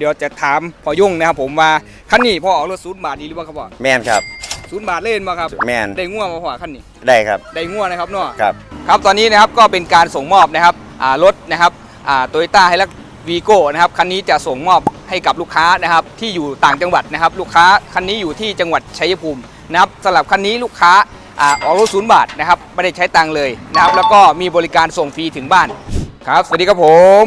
เดี๋ยวจะถามพอยุ่งนะครับผมว่าคันนี้พ่อออกรถศูนย์บาทดีหรือเปล่าครับพ่อแมนครับ ศูนย์บาทเล่นมาครับแมนได้ง่วงมาพ่อคันนี้ได้ครับ ได้ง่วงนะครับเนาะครับ ครับตอนนี้นะครับก็เป็นการส่งมอบนะครับอ่ารถนะครับอ่าโตโยต้าไฮรักวีโก้นะครับคันนี้จะส่งมอบให้กับลูกค้านะครับที่อยู่ต่างจังหวัดนะครับ ลูกค้าคันนี้อยู่ที่จังหวัดชัยภูมินะครับสำหรับคันนี้ลูกค้าอ่าออกรถศูนย์บาทนะครับไม่ได้ใช้ตังค์เลยนะครับแล้วก็มีบริการส่งฟรีถึงบ้านครับ สวัสดีครับผม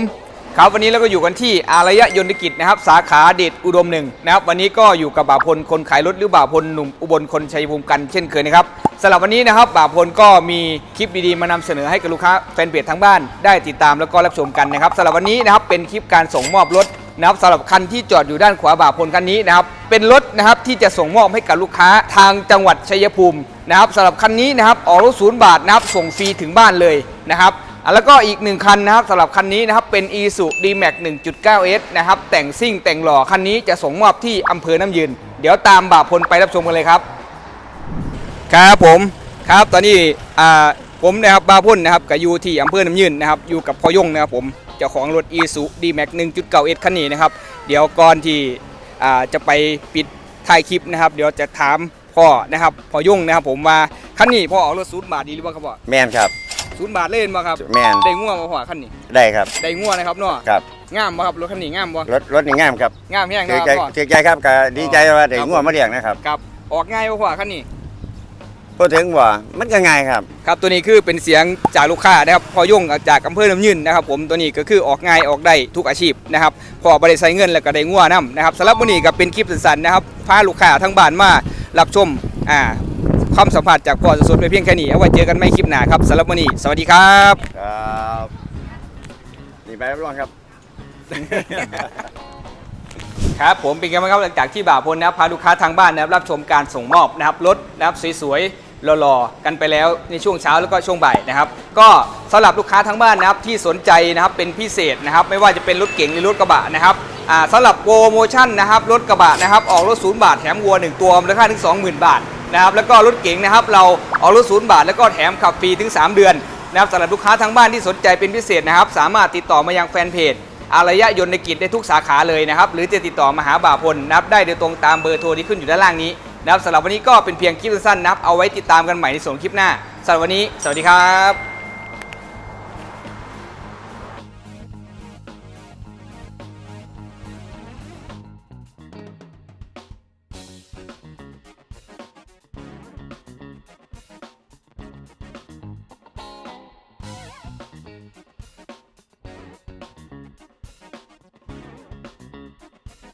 ครับวันนี้เราก็อยู่กันที่อารยะยนตกิจนะครับสาขาเดชอุดมหนึ่งนะครับวันนี้ก็อยู่กับบ่าวพลคนขายรถหรือบ่าวพลหนุ่มอุบลคนชัยภูมิกันเช่นเคยนะครับสำหรับวันนี้นะครับบ่าวพลก็มีคลิปดีๆมานำเสนอให้กับลูกค้าแฟนเพจทั้งบ้านได้ติดตามแล้วก็รับชมกันนะครับสำหรับวันนี้นะครับเป็นคลิปการส่งมอบรถนะครับสำหรับคันที่จอดอยู่ด้านขวาบ่าวพลคันนี้นะครับเป็นรถนะครับที่จะส่งมอบให้กับลูกค้าทางจังหวัดชัยภูมินะครับสำหรับคันนี้นะครับออกรถศูนย์บาทนะครับส่งฟรีถึงบ้านเลยนะครับ แล้วก็อีกหนึ่งคันนะครับสำหรับคันนี้นะครับเป็น e s u D-Max 1.9S นะครับแต่งซิ่งแต่งหล่อคันนี้จะส่งมอบที่อำเภอน้ำยืน เดี๋ยวตามบ่าวพลไปรับชมกันเลยครับ ครับผมครับตอนนี้อ่าผมนะครับบ่าวพลนะครับกับอยู่ที่อำเภอน้ำยืนนะครับอยู่กับพ่อยงนะครับผมเจ้าของรถ e s u D-Max 1.9S คันนี้นะครับเดี๋ยวก่อนที่อ่าจะไปปิดถ่ายคลิปนะครับ เดี๋ยวจะถามพ่อนะครับพ่อยงนะครับ ผมว่าคันนี้พ่อออกรถศูนย์บาทดีหรือเปล่าครับพ่อแมนครับ ศูนย์บาทเล่นมาครับแมนได้ง่วงมาพ่อคันนี้ได้ครับ ได้ง่วนะครับเนาะครับงามบ่ครับรถคันนี้งามบ่รถรถนี่งามครับงามแห้งเสียนะคใจรับพ่อเสียใจครับก็ดีใจว่าได้ง่วงมาเลี้ยงนะครับครับออกง่ายบ่พ่อคันนี้ พูดถึงว่ามันก็ง่ายครับ ครับตัวนี้คือเป็นเสียงจากลูกค้านะครับพอยงจากอำเภอลำยืนนะครับ ผมตัวนี้ก็คือออกง่ายออกได้ทุกอาชีพนะครับพอบ่ได้ใช้เงินแล้วก็ได้ง่วนํนะครับสำหรับวันนี้ก็เป็นคลิปสั้นๆนะครับพาลูกค้าทั้งบ้านมารับชมอ่า ความสัมผัสจากพ่อสดๆไปเพียงแค่นี้เอาไว้เจอกันไม่คลิปหน้าครับสำหรับวันนี้สวัสดีครับครับนี่ไปรับรองครับ ครับผมเป็นไงบ้างครับหลังจากที่บ่าวพลนะครับพาลูกค้าทางบ้านนะครับรับชมการส่งมอบนะครับรถนะครับสวยๆหล่อๆกันไปแล้วในช่วงเช้าแล้วก็ช่วงบ่ายนะครับ ก็สำหรับลูกค้าทางบ้านนะครับที่สนใจนะครับเป็นพิเศษนะครับ ไม่ว่าจะเป็นรถเก๋งหรือรถกระบะนะครับอ่าสำหรับโปรโมชั่นนะครับรถกระบะนะครับออกรถศูนย์บาทแถมวัวหนึ่งตัวมูลค่าถึง20,000 บาท นะครับแล้วก็รถเก๋งนะครับเราเอารถศูนย์บาท แล้วก็แถมขับฟรีถึง 3 เดือนนะครับสำหรับลูกค้าทางบ้านที่สนใจเป็นพิเศษนะครับ สามารถติดต่อมายังแฟนเพจอารยะยนต์กิจได้ทุกสาขาเลยนะครับ หรือจะติดต่อมาหาบ่าพลนับได้โดยตรงตามเบอร์โทรที่ขึ้นอยู่ด้านล่างนี้นะครับสำหรับวันนี้ก็เป็นเพียงคลิปสั้นๆนับเอาไว้ติดตามกันใหม่ในส่วนคลิปหน้าสำหรับวันนี้ สวัสดีครับ